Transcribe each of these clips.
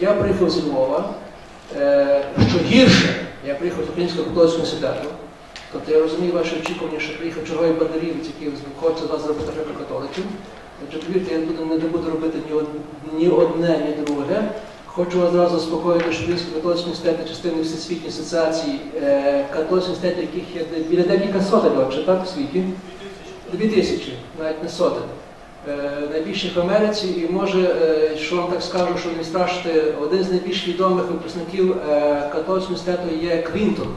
Я приїхав зі Львова, е, що гірше, я приїхав з Українського католицького університету. Тобто я розумію ваші очікування, що приїхав черговий бандерівець, який хоче вас зробити греко-католиків. Отже, повірте, я буду, не буду робити ні, од- ні одне, ні друге. Хочу одразу заспокоїти, що Український католицький університет є частиною Всесвітньої асоціації е, католицьких університетів, яких є біля декілька сотень, так, в світі. Дві тисячі, навіть не сотень. Е, найбільших в Америці, і може, е, що вам так скажу, що не страшити, один з найбільш відомих випускників е, католицького університету є Квінтон,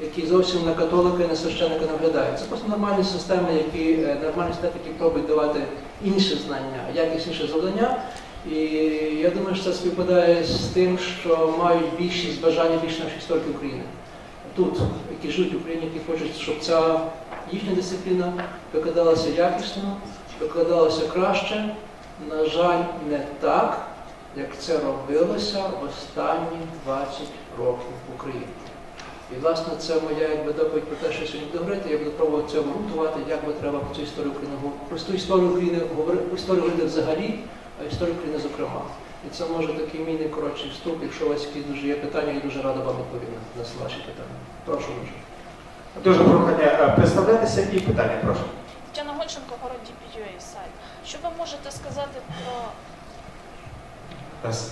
який зовсім на католика і на священника не виглядає. Це просто нормальні системи, які нормальні університети, які пробують давати інші знання, якісніше завдання. І я думаю, що це співпадає з тим, що мають більшість бажання більше наших істориків України. Тут, які живуть в Україні, які хочуть, щоб ця їхня дисципліна викладалася якісно, викладалася краще. На жаль, не так, як це робилося останні 20 років в Україні. І, власне, це моя якби, доповідь про те, що сьогодні буду говорити. Я буду пробувати це обґрунтувати, як би треба про цю історію України говорити. Про цю історію України говорити, історію говорити взагалі, а історію України зокрема. І це може такий мій найкоротший вступ, якщо у вас якісь дуже є питання, я дуже радий вам відповім на на ваші питання. Прошу дуже. Дуже прохання е, представлятися і питання, прошу. Гольченко, город DPUA сайт. Що ви можете сказати про Раз.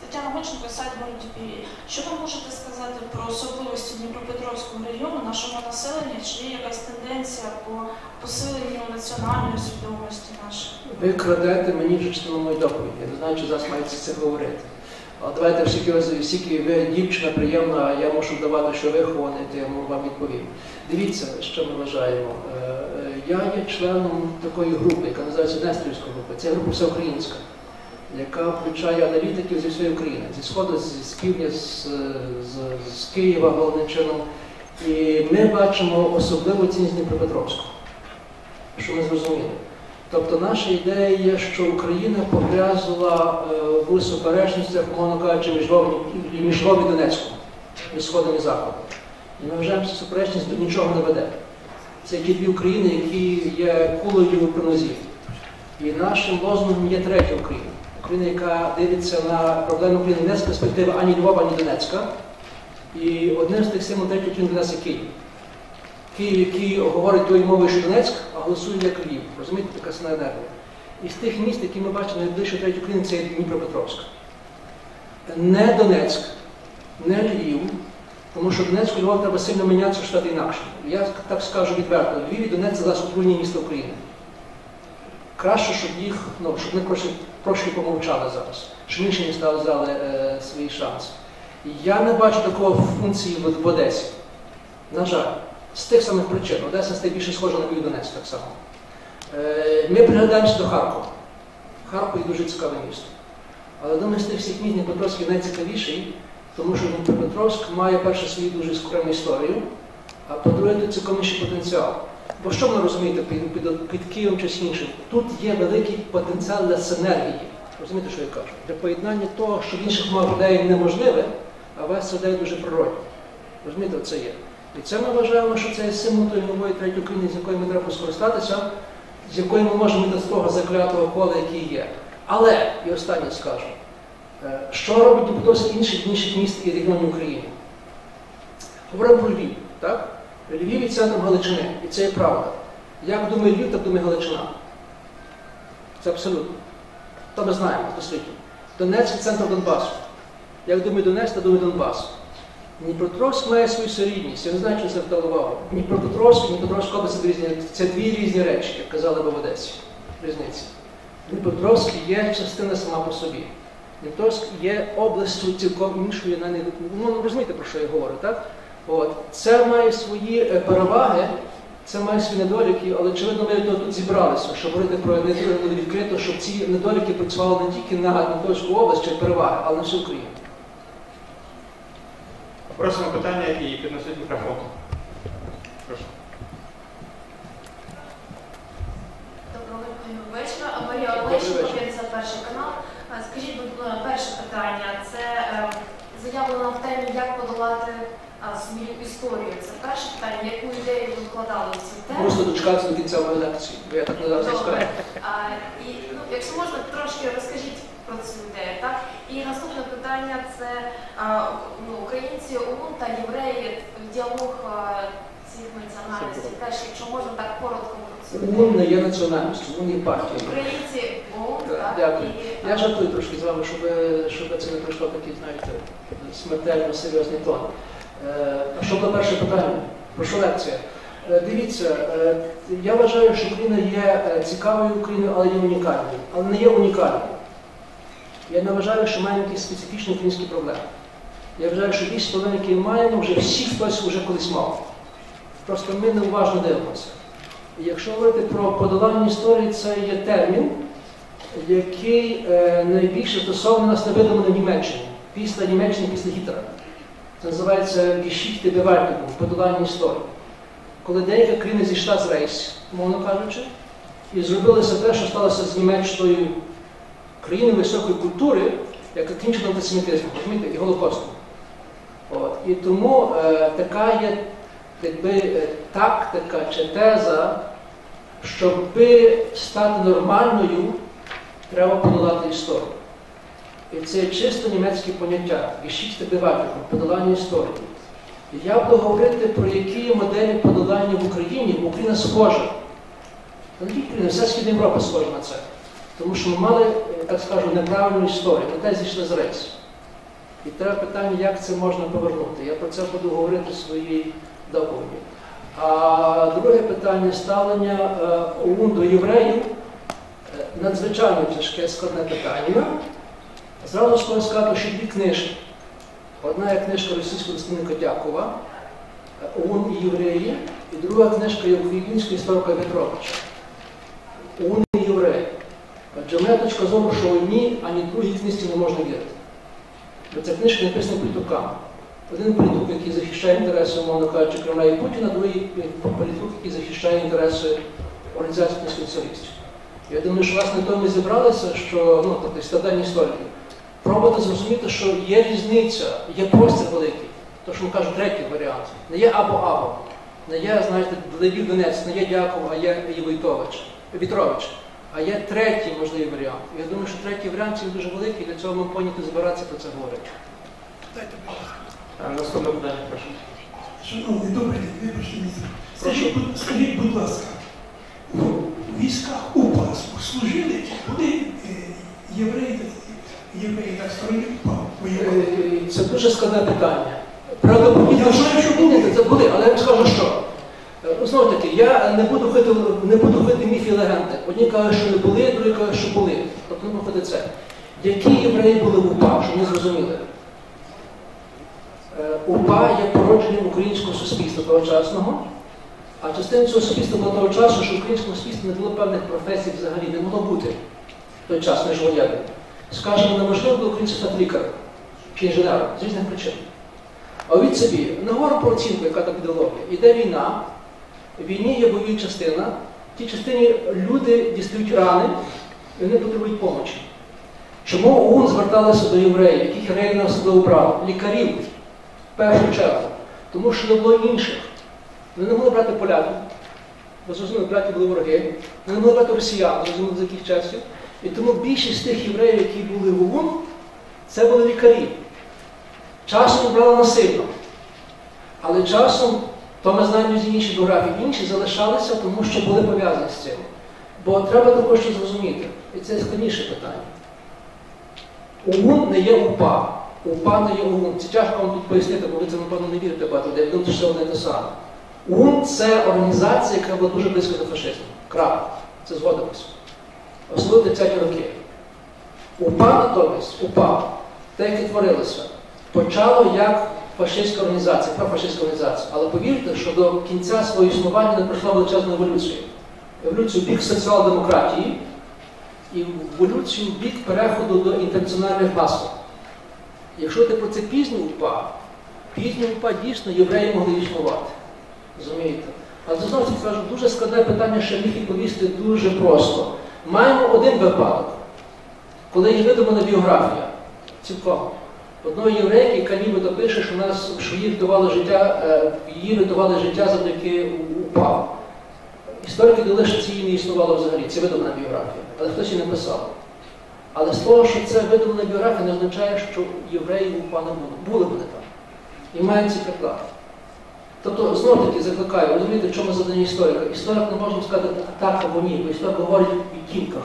Тетяна Гольченко, сайт город DPUA. Що ви можете сказати про особливості Дніпропетровського регіону, нашого населення? Чи є якась тенденція по посиленню національної свідомості нашої? Ви крадете мені вже частину моєї доповіді. Я не знаю, чи зараз мається це говорити. Але давайте ви, всіки ви дівчина приємна, я мушу давати, що вихований, то я вам відповім. Дивіться, що ми вважаємо. Я є членом такої групи, яка називається Нестрівська група. Це група всеукраїнська, яка включає аналітиків зі всієї України, зі сходу, з, півдня, з, з, з Києва головним чином. І ми бачимо особливу цінність Дніпропетровську, що ми зрозуміли. Тобто наша ідея є, що Україна погрязла е, в суперечностях, умовно кажучи, між Львовом і Донецьком, між Сходом і Заходом. І ми вважаємо, що суперечність до нічого не веде. Це ті дві України, які є кулею при нозі. І нашим лозунгом є третя Україна. Україна, яка дивиться на проблеми України не з перспективи ані Львова, ані Донецька. І одним з тих символів третьої України для нас є Київ. Київ, який говорить тою мовою, що Донецьк, а голосує як Львів. Розумієте, така сина енергія. І з тих міст, які ми бачимо найближче третьої України, це Дніпропетровськ. Не Донецьк, не Львів, тому що Донецьк і Львов треба сильно мінятися, щоб стати інакше. Я так скажу відверто, Львів і Донецьк це зараз отруєнні міста України. Краще, щоб їх, ну, щоб вони трошки, помовчали зараз, щоб інші міста взяли е, свій шанс. Я не бачу такого функції в, в Одесі. На жаль, з тих самих причин. Одеса стає більше схожа на Львів Донецьк так само. Е, ми приглядаємося до Харкова. Харків дуже цікаве місто. Але думаю, з тих всіх міст Дніпропетровський найцікавіший, тому що Дніпропетровськ має перше свою дуже скромну історію, а по-друге, тут цікавіший потенціал. Бо що ви розумієте під, під, під Києвом чи іншим? Тут є великий потенціал для синергії. Розумієте, що я кажу? Для поєднання того, що в інших людей неможливе, а вас це дає дуже природно. Розумієте, це є. І це ми вважаємо, що це є символ тої нової третьої України, з якою ми треба скористатися, з якою ми можемо до того заклятого кола, який є. Але, і останнє скажу, що робить Дніпропетровськ інших інших міст і регіонів України? Говоримо про Львів, так? Львів є центром Галичини, і це є правда. Як думає Львів, так думає Галичина. Це абсолютно. То ми знаємо дослідно. Донецьк центр Донбасу. Як думає Донецьк, так думає Донбас. Дніпропетровськ має свою серійність. Я не знаю, чи звертали увагу. Дніпропетровськ і Дніпропетровська область це, різні, це дві різні речі, як казали би в Одесі. Різниці. Дніпропетровськ є частина сама по собі. Дніпропетровськ є областю цілком іншою, на не- ну розумієте, про що я говорю, так? От. Це має свої е, переваги, це має свої недоліки, але очевидно, ми тут зібралися, щоб говорити про недоліки відкрито, щоб ці недоліки працювали не тільки на Дніпровську область чи переваги, але на всю Україну. Просимо питання і підносить мікрофон. Прошу. Доброго вечора. Марія Добрий Олещенко, вечір. 51 канал. Скажіть, будь ласка, перше питання. Це е, заявлено в темі, як подолати свою історію. Це перше питання. Яку ідею ви вкладали в цю тему? Просто дочекатися до кінця моєї лекції, бо я так не зараз Добре. скажу. І, ну, якщо можна, трошки розкажіть про цю ідею. Так? І наступне питання це а, ну, українці ОУН та євреї діалог цих національностей. Теж, якщо можна так коротко про це. ОУН не є національністю, ОУН є партією. Українці ОУН, Так, так, дякую. і Я жартую трошки з вами, щоб, щоб це не прийшло такий, знаєте, смертельно серйозний тон. Е, А що було перше питання? Про що лекція? Е, Дивіться, е, я вважаю, що Україна є цікавою Україною, але є унікальною. Але не є унікальною. Я не вважаю, що маємо якісь специфічні українські проблеми. Я вважаю, що більшість проблем, які маємо, вже всі хтось вже колись мав. Просто ми неуважно дивимося. Якщо говорити про подолання історії, це є термін, який е, найбільше стосовно нас на Німеччині, після Німеччини, після Гітлера. Це називається Geschichte Bewältigung, подолання історії. Коли деяка країна зійшла з рейс, мовно кажучи, і зробили все те, що сталося з Німеччиною країною високої культури, яка кінчила антисемітизмом, розумієте, і Голокостом. От. І тому е, така є якби, е, тактика чи теза, щоб стати нормальною, треба подолати історію. І це чисто німецьке поняття, Geschichte Bewältigung, подолання історії. І я буду говорити про які моделі подолання в Україні, Україна схожа. Та Україна, вся Східна Європа схожа на це. Тому що ми мали, е, так скажу, неправильну історію, ми те зійшли з рейсу. І треба питання, як це можна повернути. Я про це буду говорити в своїй доповіді. А друге питання ставлення е, ОУН до євреїв надзвичайно тяжке складне питання. Зразу скажу сказати, що дві книжки. Одна є книжка російського дослідника Дякова е, ОУН і євреї, і друга книжка є українського історика Петровича. ОУН і євреї. Адже моя точка зору, що одній, ані другій книжці не можна вірити. Бо ця книжка написана політуками. Один політрук, який захищає інтереси, умовно кажучи, Кремля і Путіна, другий політрук, який захищає інтереси організації спеціалістів. Я думаю, що власне то ми зібралися, що ну, тобто складання історії. Пробувати зрозуміти, що є різниця, є простір великий. То, що ми кажуть, третій варіант. Не є або-або. Не є, знаєте, Левів Донець, не є Дяков, а є Євойтович, Вітрович. А є третій можливий варіант. Я думаю, що третій варіант він дуже великий, для цього ми повинні збиратися про це говорити. Дайте, будь. Наступне питання, прошу. Шановний, добрий день, вибачте мені. Скажіть, будь- ласка, у військах УПА служили, були е, євреї, євреї на стороні УПА воювали? Це дуже складне питання. Правда, Я знаю, що. Ні, це були, але я вам скажу, що. Е, ну, Знову таки, я не буду хити, не буду хити міф і легенди. Одні кажуть, що не були, другі кажуть, що були. Тобто не виходить це. Які євреї були в УПА, щоб ми зрозуміли? Е, УПА є породженням українського суспільства тогочасного, а частиною цього суспільства було того часу, що в українському суспільстві не було певних професій взагалі, не могло бути в той час між воєнним. Скажімо, неможливо було українцю стати лікарем чи інженером з різних причин. А від собі, на гору про оцінку, яка там ідеологія, іде війна, в війні є бойові частина, в тій частині люди дістають рани, і вони потребують допомоги. Чому ОУН зверталися до євреїв, яких євреї не особливо брали? Лікарів, в першу чергу. Тому що не було інших. Вони не могли брати поляків, бо зрозуміло, поляки були вороги, вони не могли брати росіян, зрозуміло, з яких часів. І тому більшість тих євреїв, які були в ОУН, це були лікарі. Часом брали насильно. Але часом, то ми знаємо з інших біографій, інші залишалися, тому що були пов'язані з цим. Бо треба також щось зрозуміти. І це складніше питання. ОУН не є УПА. УПА не є ОУН. Це тяжко вам тут пояснити, бо ви це, напевно, не вірите багато, де думаєте, що це одне те саме. ОУН це організація, яка була дуже близько до фашизму. Крапка. Це згодимося. Особливо 30-ті роки. УПА натомість, УПА, те, яке творилося, почало як фашистська організація, профашистська організація. Але повірте, що до кінця свого існування не пройшла величезна еволюція. Еволюцію бік соціал-демократії і еволюцію в бік переходу до інтернаціональних гаслів. Якщо ти про це пізню УПА, пізню УПА дійсно євреї могли існувати. Розумієте? Але знову таки кажу, дуже складне питання, що міг відповісти дуже просто. Маємо один випадок, коли є видумана біографія цілком. Одної єврейки, яка нібито пише, що нас що їй рятувало життя, е, її рятували життя завдяки УПА. Історики дали, що це її не існувало взагалі, це видумана біографія, але хтось її написав. Але з того, що це видумана біографія, не означає, що євреї УПА не було. Були вони там. І мають ці приклади. Тобто, знову таки закликаю, розумієте, в чому завдання історика. Історик не може сказати так або ні, бо історик говорить в кільках.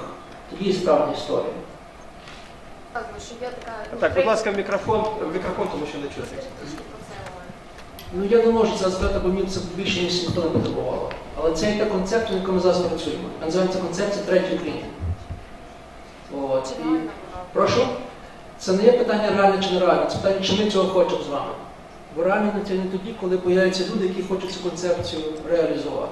Тоді є справжня історія. Так, бо щоб я така... Так, будь ласка, в мікрофон, в мікрофон, тому що не чути. Ну я не можу це сказати, бо мені це більше ніж ніхто не потребувало. Але це є та концепція, на якому ми зараз працюємо. Називається концепція третьої України. От. І... Прошу? Це не є питання реальне чи не реальне, це питання, чи ми цього хочемо з вами. Бо реально це не тоді, коли появляються люди, які хочуть цю концепцію реалізувати.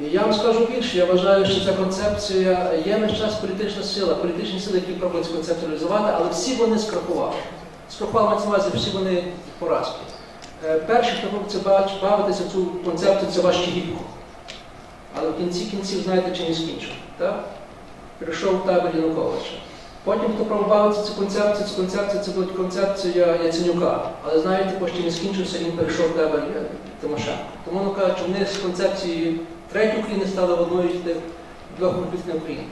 І я вам скажу більше, я вважаю, що ця концепція є весь час політична сила, політичні сили, які пробують концепцію реалізувати, але всі вони скрахували. Скрахували мається увазі, всі вони поразки. Е, Перші, хто бач- бавитися цю концепцію, це ваш Чигілько. Але в кінці кінців знаєте, чим він скінчив. Прийшов табір Януковича. Потім, хто пробавиться цю концепцію, цю концепцію, це буде концепція Яценюка. Але знаєте, потім він скінчився, він перейшов в табір е, Тимошенко. Тому ну, кажуть, що вони з концепції третьої України стали одною з тих двох конфліктних України.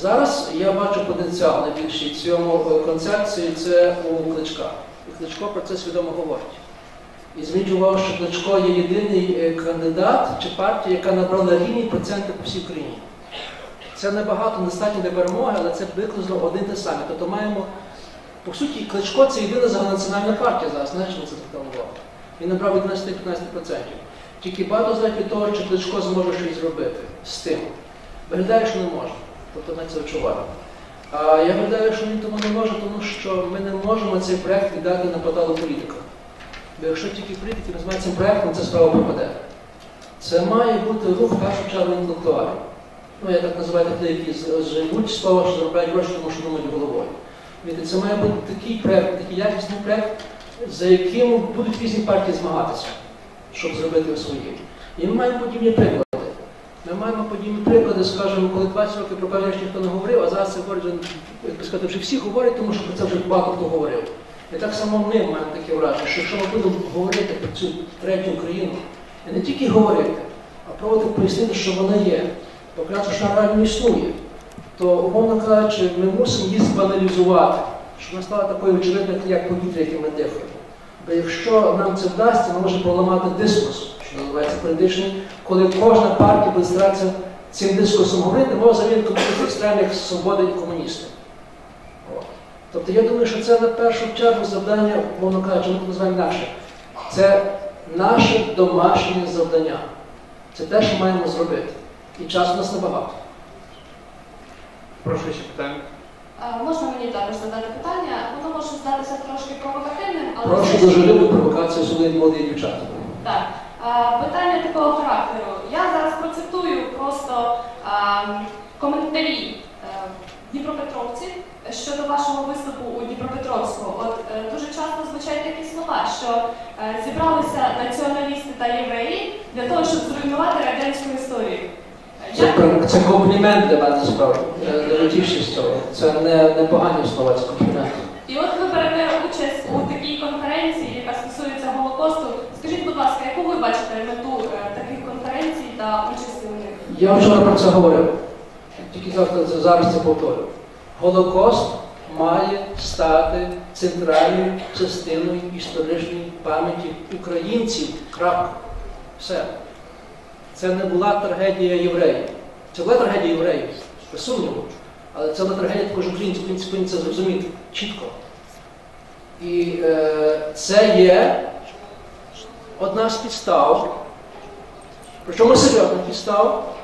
Зараз я бачу потенціал найбільший в цьому е, концепції це у Кличка. І Кличко про це свідомо говорить. І зверніть увагу, що Кличко є єдиний е, кандидат чи партія, яка набрала рівні проценти по всій Україні. Це небагато недостатньо для перемоги, але це приблизно один те саме. Тобто маємо, по суті, Кличко це єдина загальнонаціональна партія зараз, знаєш, чому це так увагу. Він набрав 11-15%. Тільки багато залежить від того, чи Кличко зможе щось зробити з тим. Виглядає, що не може. Тобто ми це відчуваємо. А я гадаю, що він тому не може, тому що ми не можемо цей проект віддати на поталу політика. Бо якщо тільки політики називають цим проектом, ця справа пропаде. Це має бути рух в першу чергу інтелектуалів. Ну, я так називаю людей, які з- живуть з того, що заробляють гроші, тому що думають головою. Це має бути такий проект, такий якісний проект, за яким будуть різні партії змагатися, щоб зробити своїм. І ми маємо подібні приклади. Ми маємо подібні приклади, скажімо, коли 20 років про певні ніхто не говорив, а зараз це говорять, вже, як сказати, вже всі говорять, тому що про це вже багато хто говорив. І так само ми маємо таке враження, що якщо ми будемо говорити про цю третю Україну, і не тільки говорити, а пробувати пояснити, що вона є, показати, що вона реально існує, то, умовно кажучи, ми мусимо її збаналізувати, щоб вона стала такою очевидною, як повітря, яке ми дихаємо. Бо якщо нам це вдасться, ми можемо поламати дискурс, що називається політичний, коли кожна партія буде старатися цим дискурсом говорити, взагалі не комуністів екстремних свободи і комуністів. Тобто я думаю, що це на першу чергу завдання, мовно кажучи, ми називаємо наше. Це наше домашнє завдання. Це те, що маємо зробити. І часу у нас небагато. Прошу ще питання. Е, Можна мені також задати питання? Воно може здатися трошки провокативним, але Прошу дуже люблю провокацію сюди молоді дівчата. так. Е, Питання такого характеру. Я зараз процитую просто е, коментарі е, дніпропетровців щодо вашого виступу у Дніпропетровську. От е, дуже часто звучать такі слова, що е, зібралися націоналісти та євреї для того, щоб зруйнувати радянську історію. Це, це комплімент для мене справді. Я з цього. Це не, не погані слова, це комплімент. І от ви берете участь у такій конференції, яка стосується Голокосту. Скажіть, будь ласка, яку ви бачите мету е, таких конференцій та участі у них? Я вчора про це говорив. Тільки завтра це- зараз це повторю. Голокост має стати центральною частиною історичної пам'яті українців. Крапка. Все. Це не була трагедія євреїв. Це була трагедія євреїв, без сумніву. Але це була трагедія також українців, українці повинні це зрозуміти чітко. І е, це є одна з підстав, причому серйозних підстав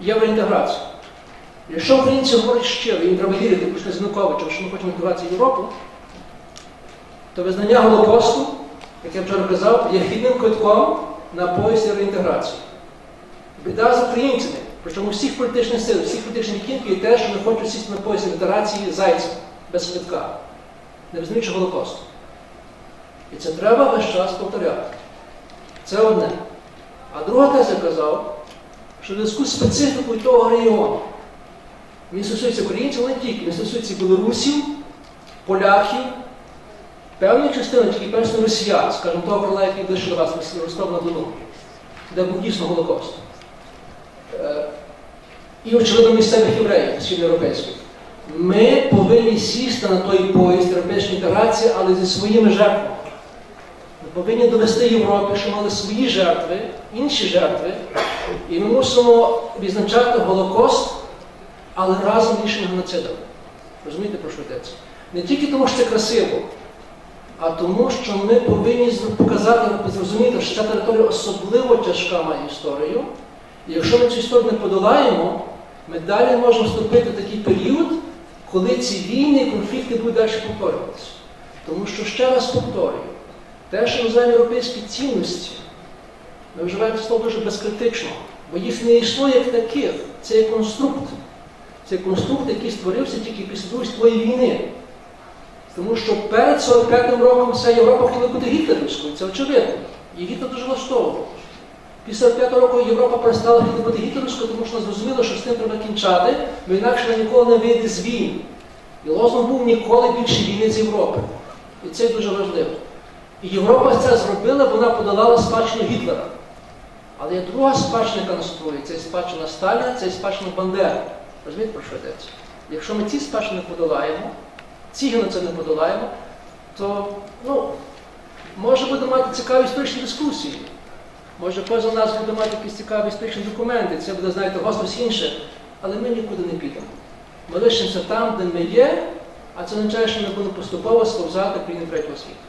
євроінтеграції. Якщо українці говорять щиро, їм треба вірити, почне з що ми хочемо інтеграції в Європу, то визнання Голокосту, як я вчора казав, є хідним квитком на пояс євроінтеграції. Біда з українцями, причому всіх політичних сил, всіх політичних кінків, є те, що не хочуть сісти на пояс інтеграції зайцем, без квитка, не розуміючи Голокосту. І це треба весь час повторяти. Це одне. А друга теза казав, що в зв'язку з специфікою того регіону, він стосується українців але не тільки, він стосується білорусів, поляків, певної частини, тільки певної росіян, скажімо, того крила, який ближче до вас, Ростов на Дону, де був дійсно Голокост. Е, І, очевидно, місцевих євреїв східноєвропейських. Ми повинні сісти на той поїзд Європейської інтеграції, але зі своїми жертвами. Ми повинні довести Європі, що мали свої жертви, інші жертви, і ми мусимо відзначати Голокост, але разом з іншими геноцидами. Розумієте, про що йдеться? Не тільки тому, що це красиво, а тому, що ми повинні показати, зрозуміти, що ця територія особливо тяжка має історію. І якщо ми цю історію не подолаємо, ми далі можемо вступити в такий період, коли ці війни і конфлікти будуть далі повторюватися. Тому що ще раз повторюю, те, що називаємо європейські цінності, ми вживаємо слово дуже безкритично, бо їх не існує як таких. Це є конструкт. Це конструкт, який створився тільки після Другої війни. Тому що перед 45-м роком вся Європа хотіла бути гітлерівською, це очевидно. І Гітлер дуже влаштовував. Після 45-го року Європа перестала хотіти бути гітлерівською, тому що вона зрозуміла, що з тим треба кінчати, бо інакше ніколи не вийде з війн. І лозунг був ніколи більше війни з Європи. І це дуже важливо. І Європа це зробила, вона подолала спадщину Гітлера. Але є друга спадщина, яка наступує, це спадщина Сталіна, це спадщина Бандери. Розумієте, про що йдеться? Якщо ми ці спадщини подолаємо, ці це не подолаємо, то ну, може будемо мати цікаві історичні дискусії. Може, кожен нас буде мати якісь цікаві історичні документи, це буде, знаєте, гострость інше, але ми нікуди не підемо. Ми лишимося там, де ми є, а це означає, що ми будемо поступово сповзати країни третього світу.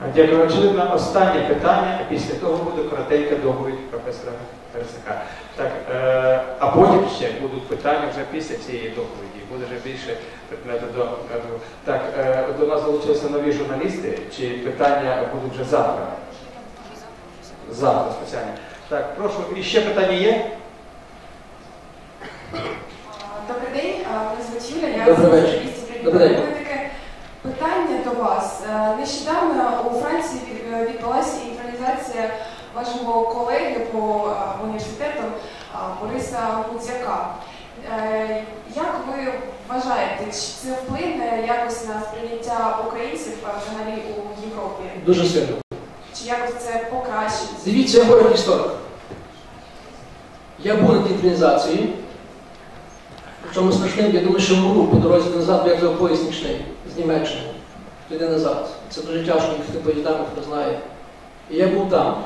Дякую. Очевидно, останнє питання, а після того буде коротенька доповідь професора Тересака. Так, е, а потім ще будуть питання вже після цієї доповіді. Буде вже більше предмету до е, так. Е, до нас долучилися нові журналісти. Чи питання будуть вже завтра? Завтра спеціально. Так, прошу. І ще питання є? Добрий день, мене звуть Юля, я Добрий з вечір. Добрий день. У мене таке питання до вас. Е, Нещодавно у Франції відбулася інтронізація вашого колеги по е, університету е, Бориса Гудзяка. Як ви вважаєте, чи це вплине якось на сприйняття українців взагалі у Європі? Дуже сильно. Чи якось це покращить? Дивіться, я говорю як історик. Я був на інтронізації, причому страшним, я думаю, що вмру по дорозі назад, бо я взяв поїзд нічний з Німеччини. Туди назад. Це дуже тяжко їхати поїздами, хто знає. І я був там,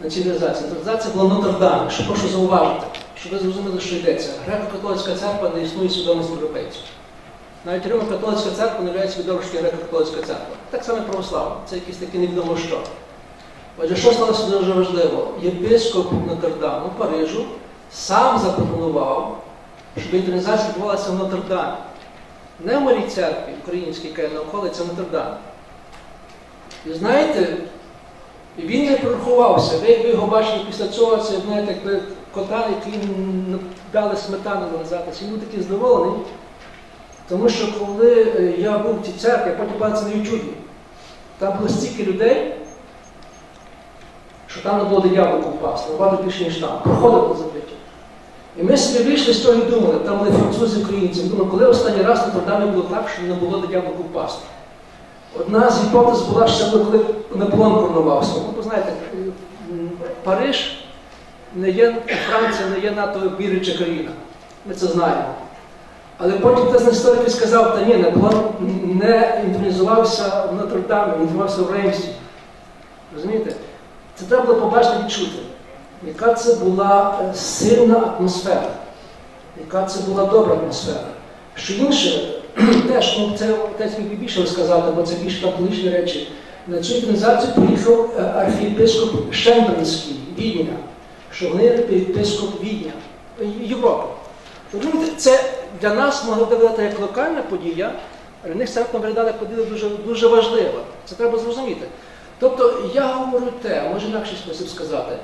на цій інтронізації. Інтронізація була в Нотр-Дамі, що прошу зауважити, щоб ви зрозуміли, що йдеться. Греко-католицька церква не існує свідомість європейців. Навіть Римо-католицька церква не є відомості греко-католицька церква. Так само православна. Це якісь такі невідомо що. Отже, що сталося дуже важливо? Єпископ Нотр-Даму Парижу сам запропонував, щоб інтронізація відбувалася в Нотр-Дамі. Не в малій церкві українській, яка є на Нотр-Дамі. І знаєте, він не прорахувався. Ви, якби його бачили після цього, це знаєте, кота, який дали сметану називатися. Він був такий здоволений. Тому що коли е, я був в цій церкві, я потім бачив на Ютубі, там було стільки людей, що там не було яблуко впасти, набагато більше, ніж там. Проходило забиття. І ми собі вийшли з того і думали, там були французи українці. Думали, коли останній раз на Трудамі було так, що не було де яблуко впасти. Одна з гіпотез була, що це коли Наполеон коронувався. Ну, ви знаєте, Париж не є, Франція не є НАТО віруюча країна. Ми це знаємо. Але потім хтось на історики сказав, та ні, Наполеон не інтронізувався в Нотр-Дамі, він інтронізувався в Реймсі. Розумієте? Це треба було побачити відчути, яка це була е, сильна атмосфера, яка це була добра атмосфера. Що інше, теж, ну це отець міг більше розказати, бо це більше там речі. На цю організацію приїхав е, архієпископ Шембернський Відня, що вони єпископ Відня, е, Європи. Це для нас могло виглядати як локальна подія, для них церква виглядала подія дуже, дуже важлива. Це треба зрозуміти. Тобто я говорю те, може інакший спосіб сказати,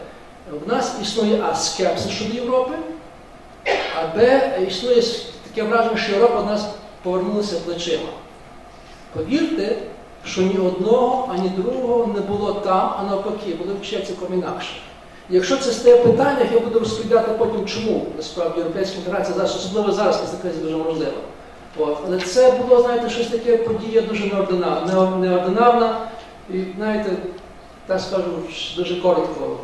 в нас існує А скепсис щодо Європи, а Б існує таке враження, що Європа до нас повернулася плечима. Повірте, що ні одного, ані другого не було там, а навпаки, були ще цілком інакше. Якщо це стає питання, я буду розповідати потім, чому насправді європейська інтеграція зараз, особливо зараз після кризи дуже можлива. От. Але це було, знаєте, щось таке подія дуже неординарна, неординарна і, знаєте, так скажу, дуже коротко.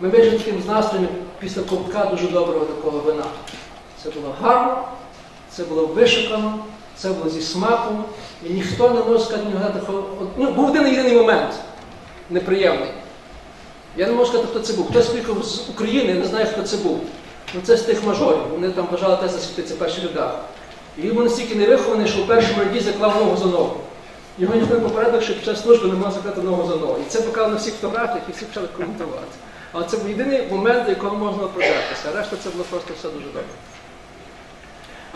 Ми вийшли таким з настроєм після ковтка дуже доброго такого вина. Це було гарно, Це було вишукано, це було зі смаком, і ніхто не може сказати, гадати, ну, був один єдиний момент неприємний. Я не можу сказати, хто це був. Хтось приїхав з України, я не знаю, хто це був. Ну це з тих мажорів. Вони там бажали теж засвітитися в перших рядах. І він був настільки невихований, що в першому ряді заклав ногу за ногу. Його ніхто не попередив, що під час служби не може заклати ногу за ногу. І це показали на всіх фотографіях, і всі почали коментувати. Але це був єдиний момент, до якого можна оправдатися. А решта це було просто все дуже добре.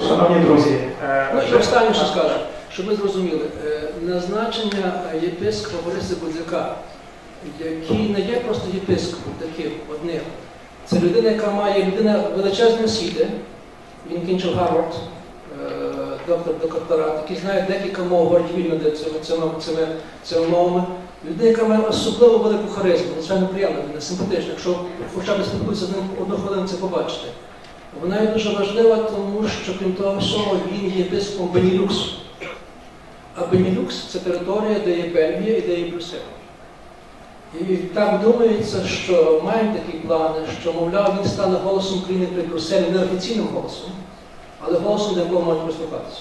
Шановні друзі, е, Ну і останнє, що скажу, щоб ми зрозуміли, е, назначення єпископа Бориса Будзяка, який не є просто єпископом таким одним. Це людина, яка має людина величезної освіти, він кінчив Гарвард, е, доктор докторат, який знає декілька мов, говорить вільно цими, цими, цими, цими мовами. Людина, яка має особливо велику харизму, надзвичайно приємна людина, симпатична. Якщо хоча б спілкуються з ним одну хвилину, це побачите. Вона є дуже важлива, тому що, крім того всього, він є єпископом Бенілюксу. А Бенілюкс це територія, де є Бельгія і де є Брюссель. І так думається, що мають такі плани, що, мовляв, він стане голосом України при Брюсселі не офіційним голосом, але голосом, до якого можуть прислухатися.